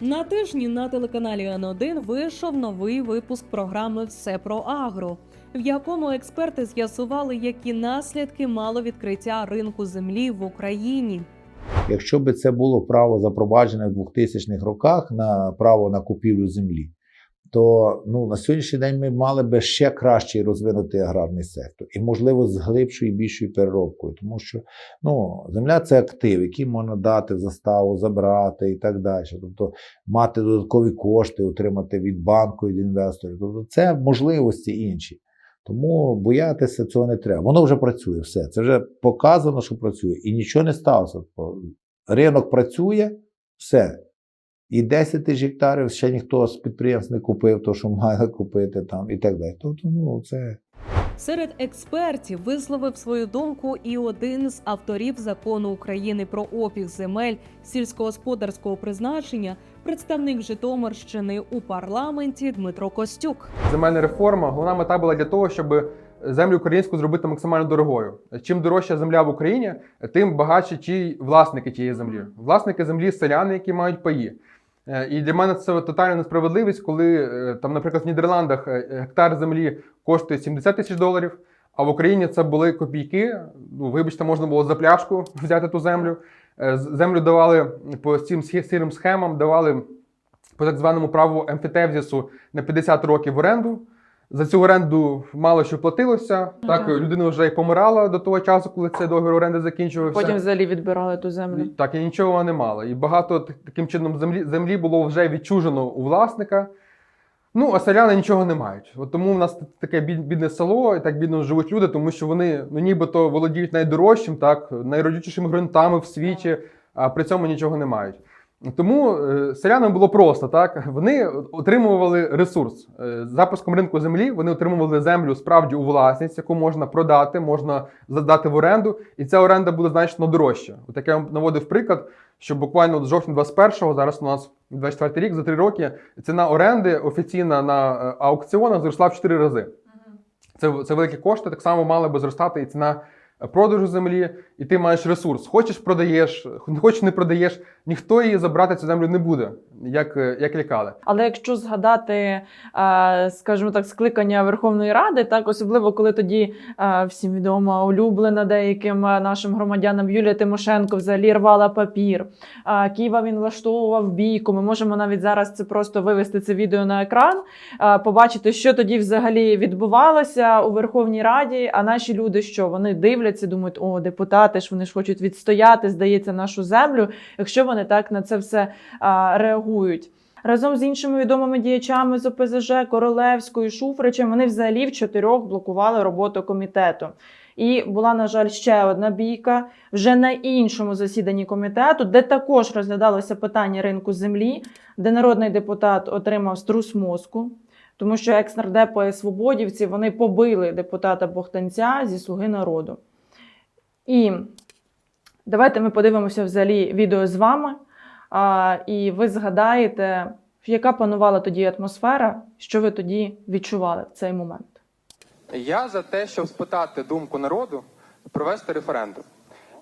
На тижні на телеканалі Н1 вийшов новий випуск програми Все про агро, в якому експерти з'ясували, які наслідки мало відкриття ринку землі в Україні. Якщо би це було право запроваджене в 2000-х роках на право на купівлю землі, то ну, на сьогоднішній день ми мали би ще кращий розвинутий аграрний сектор і, можливо, з глибшою і більшою переробкою, тому що ну, земля це актив, який можна дати в заставу, забрати і так далі. Тобто мати додаткові кошти, отримати від банку, від інвесторів. Тобто це можливості інші. Тому боятися цього не треба. Воно вже працює, все. Це вже показано, що працює. І нічого не сталося. Ринок працює, все. І 10 тисяч гектарів ще ніхто з підприємств не купив, то що має купити там і так далі. Тобто, ну, це Серед експертів висловив свою думку і один з авторів закону України про обіг земель сільськогосподарського призначення, представник Житомирщини у парламенті Дмитро Костюк. Земельна реформа головна мета була для того, щоб землю українську зробити максимально дорогою. Чим дорожча земля в Україні, тим багатші ті власники тієї землі. Власники землі селяни, які мають паї. Е, І для мене це тотальна несправедливість, коли е, там, наприклад, в Нідерландах е, гектар землі коштує 70 тисяч доларів, а в Україні це були копійки. Ну, вибачте, можна було за пляшку взяти ту землю. Землю давали по цим сірим схемам, давали по так званому праву емфітевзісу на 50 років в оренду. За цю оренду мало що платилося. Так, людина вже й помирала до того часу, коли цей договір оренди закінчувався. Потім взагалі відбирали ту землю. Так, і нічого вона не мала. І багато таким чином землі, землі було вже відчужено у власника. Ну, а селяни нічого не мають. От тому в нас таке бідне село, і так бідно живуть люди, тому що вони ну, нібито володіють найдорожчим, так, найродючішими ґрунтами в світі, а при цьому нічого не мають. Тому е, селянам було просто так. Вони отримували ресурс. Е, з запуском ринку землі вони отримували землю справді у власність, яку можна продати, можна здати в оренду, і ця оренда буде значно дорожча. От як я вам наводив приклад, що буквально з жовтня 21-го, зараз у нас 24 рік, за 3 роки, ціна оренди офіційна на е, аукціонах зросла в 4 рази. Це, це великі кошти. Так само мала би зростати і ціна продажу землі, і ти маєш ресурс. Хочеш продаєш, не хочеш не продаєш, ніхто її забрати цю землю не буде, як, е, як лякали. Але якщо згадати, е, скажімо так, скликання Верховної Ради, так особливо коли тоді е, всім відома улюблена деяким нашим громадянам Юлія Тимошенко взагалі рвала папір. Києва він влаштовував бійку. Ми можемо навіть зараз це просто вивести це відео на екран, побачити, що тоді взагалі відбувалося у Верховній Раді. А наші люди, що вони дивляться, думають, о, депутати ж вони ж хочуть відстояти, здається, нашу землю. Якщо вони так на це все а, реагують. Разом з іншими відомими діячами з ОПЗЖ, Королевською, Шуфричем, вони взагалі в чотирьох блокували роботу комітету. І була, на жаль, ще одна бійка вже на іншому засіданні комітету, де також розглядалося питання ринку землі, де народний депутат отримав струс мозку, тому що екс-нардепи свободівці вони побили депутата Бохтанця зі Слуги народу. І давайте ми подивимося взагалі відео з вами. А, і ви згадаєте, яка панувала тоді атмосфера, що ви тоді відчували в цей момент. Я за те, щоб спитати думку народу, провести референдум.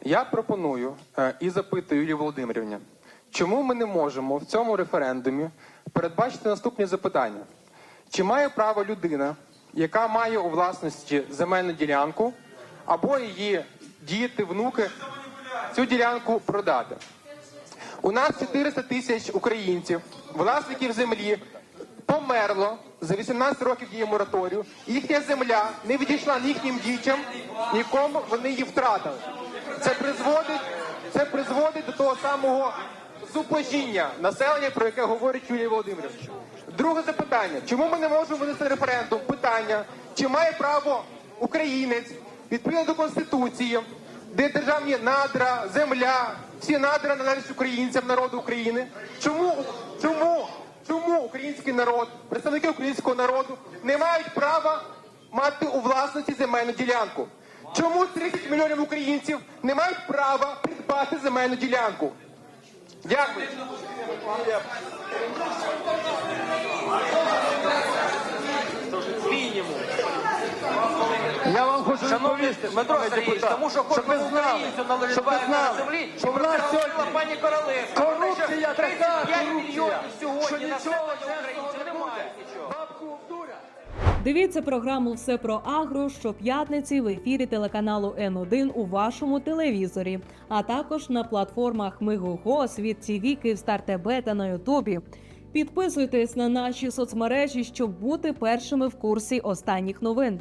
Я пропоную е, і запитую Юлію Володимирівні, чому ми не можемо в цьому референдумі передбачити наступні запитання: чи має право людина, яка має у власності земельну ділянку, або її діти, внуки цю ділянку продати? У нас 400 тисяч українців, власників землі, померло за 18 років дії мораторію. Їхня земля не відійшла ні їхнім дітям, нікому вони її втратили. Це призводить, це призводить до того самого зубожіння населення, про яке говорить Юлія Володимирович. Друге запитання: чому ми не можемо винести референдум? Питання, чи має право українець відповідно до конституції, де державні надра, земля, всі надра належать українцям, народу України. Чому чому чому український народ, представники українського народу не мають права мати у власності земельну ділянку? Чому 30 мільйонів українців не мають права придбати земельну ділянку? Дякую. Я вам хочу відповісти, Дмитро Сергійович, тому що кожному знали, українцю належить ви на знали, землі, що в нас сьогодні пані що корупція така 35 корупція, що нічого чесного не немає буде. нічого. Бабку обдурять. Дивіться програму Все про агро щоп'ятниці в ефірі телеканалу Н1 у вашому телевізорі, а також на платформах Мигого, Світ ТВ, Київстар ТБ та на Ютубі. Підписуйтесь на наші соцмережі, щоб бути першими в курсі останніх новин.